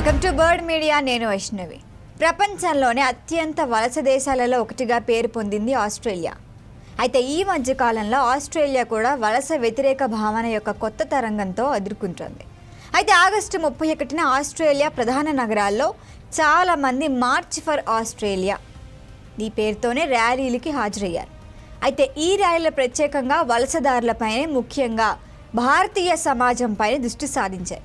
Welcome to bird media నేను వైష్ణవి. ప్రపంచంలోనే అత్యంత వలస దేశాలలో ఒకటిగా పేరు పొందింది ఆస్ట్రేలియా. అయితే ఈ మధ్య కాలంలో ఆస్ట్రేలియా కూడా వలస వ్యతిరేక భావన యొక్క కొత్త తరంగంతో ఎదుర్కొంటోంది అయితే ఆగస్టు ముప్పై ఒకటిన ఆస్ట్రేలియా ప్రధాన నగరాల్లో చాలామంది మార్చ్ ఫర్ ఆస్ట్రేలియా ఈ పేరుతోనే ర్యాలీలకి హాజరయ్యారు. అయితే ఈ ర్యాలీలు ప్రత్యేకంగా వలసదారులపైనే ముఖ్యంగా భారతీయ సమాజంపైనే దృష్టి సాధించాయి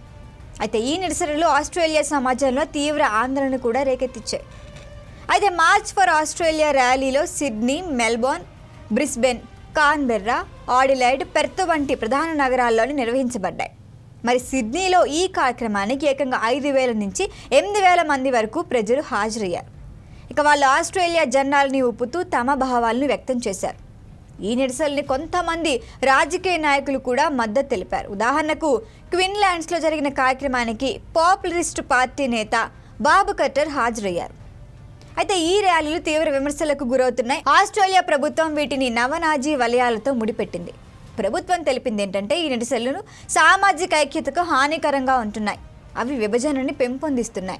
అయితే ఈ నిరసనలు ఆస్ట్రేలియా సమాజంలో తీవ్ర ఆందోళన కూడా రేకెత్తించాయి అయితే మార్చ్ ఫర్ ఆస్ట్రేలియా ర్యాలీలో Sydney Melbourne Brisbane Canberra Adelaide Perth వంటి ప్రధాన నగరాల్లోని నిర్వహించబడ్డాయి. మరి సిడ్నీలో ఈ కార్యక్రమానికి ఏకంగా ఐదు వేల నుంచి ఎనిమిది వేల మంది వరకు ప్రజలు హాజరయ్యారు. ఇక వాళ్ళు ఆస్ట్రేలియా జెండాలని ఊపుతూ తమ భావాలను వ్యక్తం చేశారు. ఈ నిరసనల్ని కొంతమంది రాజకీయ నాయకులు కూడా మద్దతు తెలిపారు. ఉదాహరణకు క్విన్లాండ్స్లో జరిగిన కార్యక్రమానికి పాపులరిస్ట్ పార్టీ నేత బాబు కట్టర్ హాజరయ్యారు. అయితే ఈ ర్యాలీలు తీవ్ర విమర్శలకు గురవుతున్నాయి. ఆస్ట్రేలియా ప్రభుత్వం వీటిని నవనాజీ వలయాలతో ముడిపెట్టింది. ప్రభుత్వం తెలిపింది ఏంటంటే ఈ నిరసనలు సామాజిక ఐక్యతకు హానికరంగా ఉంటున్నాయి. అవి విభజనని పెంపొందిస్తున్నాయి.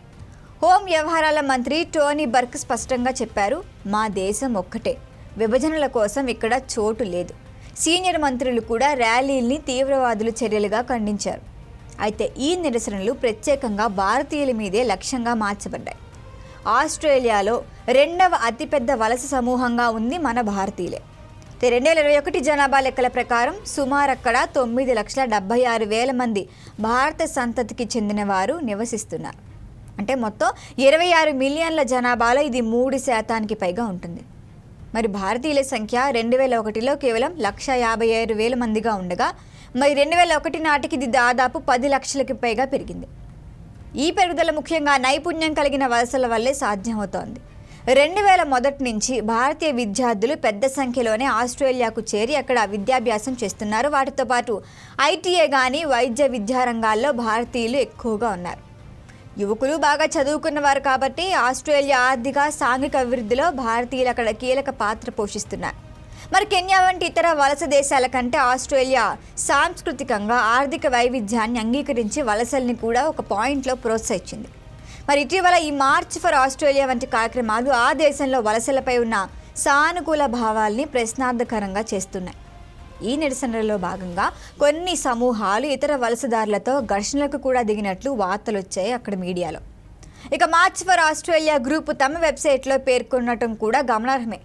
హోం వ్యవహారాల మంత్రి టోనీ బర్క్ స్పష్టంగా చెప్పారు మా దేశం ఒక్కటే. విభజనల కోసం ఇక్కడ చోటు లేదు. సీనియర్ మంత్రులు కూడా ర్యాలీల్ని తీవ్రవాదుల చర్యలుగా ఖండించారు. అయితే ఈ నిరసనలు ప్రత్యేకంగా భారతీయుల మీదే లక్ష్యంగా మార్చబడ్డాయి. ఆస్ట్రేలియాలో రెండవ అతిపెద్ద వలస సమూహంగా ఉంది మన భారతీయులే. రెండు వేల ఇరవై ఒకటి జనాభా లెక్కల ప్రకారం సుమారు అక్కడ తొమ్మిది లక్షల డెబ్బై ఆరు వేల మంది భారత సంతతికి చెందిన వారు నివసిస్తున్నారు. అంటే మొత్తం ఇరవై ఆరు మిలియన్ల జనాభాలో ఇది మూడు శాతానికి పైగా ఉంటుంది. మరి భారతీయుల సంఖ్య రెండు వేల ఒకటిలో కేవలం లక్ష యాభై ఆరు వేల మందిగా ఉండగా మరి రెండు వేల ఒకటి నాటికి ఇది దాదాపు పది లక్షలకి పైగా పెరిగింది. ఈ పెరుగుదల ముఖ్యంగా నైపుణ్యం కలిగిన వలసల వల్లే సాధ్యమవుతోంది. రెండు వేల మొదటి నుంచి భారతీయ విద్యార్థులు పెద్ద సంఖ్యలోనే ఆస్ట్రేలియాకు చేరి అక్కడ విద్యాభ్యాసం చేస్తున్నారు. వాటితో పాటు ఐటీఏ కానీ వైద్య విద్యారంగాల్లో భారతీయులు ఎక్కువగా ఉన్నారు. యువకులు బాగా చదువుకున్నవారు కాబట్టి ఆస్ట్రేలియా ఆర్థిక సాంఘిక అభివృద్ధిలో భారతీయులు అక్కడ కీలక పాత్ర పోషిస్తున్నారు. మరి కెన్యా వంటి ఇతర వలస దేశాల కంటే ఆస్ట్రేలియా సాంస్కృతికంగా ఆర్థిక వైవిధ్యాన్ని అంగీకరించి వలసల్ని కూడా ఒక పాయింట్లో ప్రోత్సహించింది. మరి ఇటీవల ఈ మార్చ్ ఫర్ ఆస్ట్రేలియా వంటి కార్యక్రమాలు ఆ దేశంలో వలసలపై ఉన్న సానుకూల భావాల్ని ప్రశ్నార్థకరంగా చేస్తున్నాయి. ఈ నిరసనలలో భాగంగా కొన్ని సమూహాలు ఇతర వలసదారులతో ఘర్షణలకు కూడా దిగినట్లు వార్తలు వచ్చాయి అక్కడ మీడియాలో. ఇక మార్చ్ ఫర్ ఆస్ట్రేలియా గ్రూప్ తమ వెబ్సైట్లో పేర్కొనటం కూడా గమనార్హమే.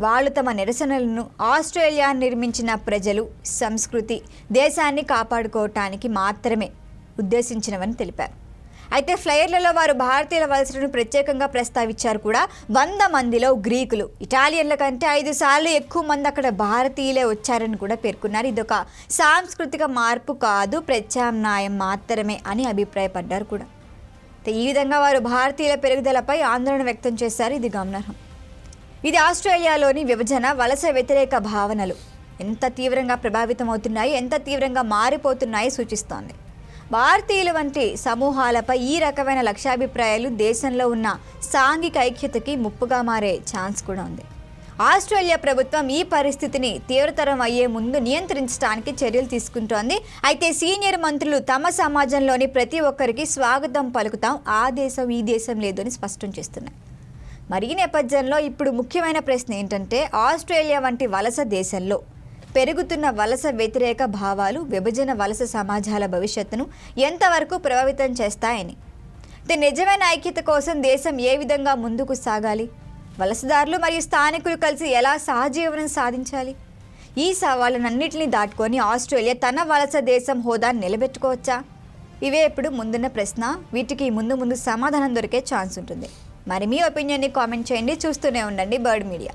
వాళ్ళు తమ నిరసనలను ఆస్ట్రేలియా నిర్మించిన ప్రజలు సంస్కృతి దేశాన్ని కాపాడుకోవటానికి మాత్రమే ఉద్దేశించినవని తెలిపారు. అయితే ఫ్లైయర్లలో వారు భారతీయుల వలసలను ప్రత్యేకంగా ప్రస్తావించారు కూడా. వంద మందిలో గ్రీకులు. ఇటాలియన్ల కంటే ఐదు సార్లు ఎక్కువ మంది అక్కడ భారతీయులే వచ్చారని కూడా పేర్కొన్నారు. ఇదొక సాంస్కృతిక మార్పు కాదు ప్రత్యామ్నాయం మాత్రమే అని అభిప్రాయపడ్డారు కూడా. ఈ విధంగా వారు భారతీయుల పెరుగుదలపై ఆందోళన వ్యక్తం చేశారు. ఇది గమనార్హం. ఇది ఆస్ట్రేలియాలోని విభజన వలస వ్యతిరేక భావనలు. ఎంత తీవ్రంగా ప్రభావితమవుతున్నాయి ఎంత తీవ్రంగా మారిపోతున్నాయి సూచిస్తోంది. భారతీయుల వంటి సమూహాలపై ఈ రకమైన లక్ష్యాభిప్రాయాలు దేశంలో ఉన్న సాంఘిక ఐక్యతకి ముప్పుగా మారే ఛాన్స్ కూడా ఉంది. ఆస్ట్రేలియా ప్రభుత్వం ఈ పరిస్థితిని తీవ్రతరం అయ్యే ముందు నియంత్రించడానికి చర్యలు తీసుకుంటోంది. అయితే సీనియర్ మంత్రులు తమ సమాజంలోని ప్రతి ఒక్కరికి స్వాగతం పలుకుతాం. ఆ దేశం ఈ దేశం లేదు అని స్పష్టం చేస్తున్నాయి. మరి ఈ నేపథ్యంలో ఇప్పుడు ముఖ్యమైన ప్రశ్న ఏంటంటే ఆస్ట్రేలియా వంటి వలస దేశంలో పెరుగుతున్న వలస వ్యతిరేక భావాలు విభజన వలస సమాజాల భవిష్యత్తును ఎంతవరకు ప్రభావితం చేస్తాయని? అయితే నిజమైన ఐక్యత కోసం దేశం ఏ విధంగా ముందుకు సాగాలి? వలసదారులు మరియు స్థానికులు కలిసి ఎలా సహజీవనం సాధించాలి? ఈ సవాళ్ళనన్నింటినీ దాటుకొని ఆస్ట్రేలియా తన వలస దేశం హోదాను నిలబెట్టుకోవచ్చా? ఇవే ఇప్పుడు ముందున్న ప్రశ్న. వీటికి ముందు ముందు సమాధానం దొరికే ఛాన్స్ ఉంటుంది. మరి మీ ఒపీనియన్ని కామెంట్ చేయండి. చూస్తూనే ఉండండి బర్డ్ మీడియా.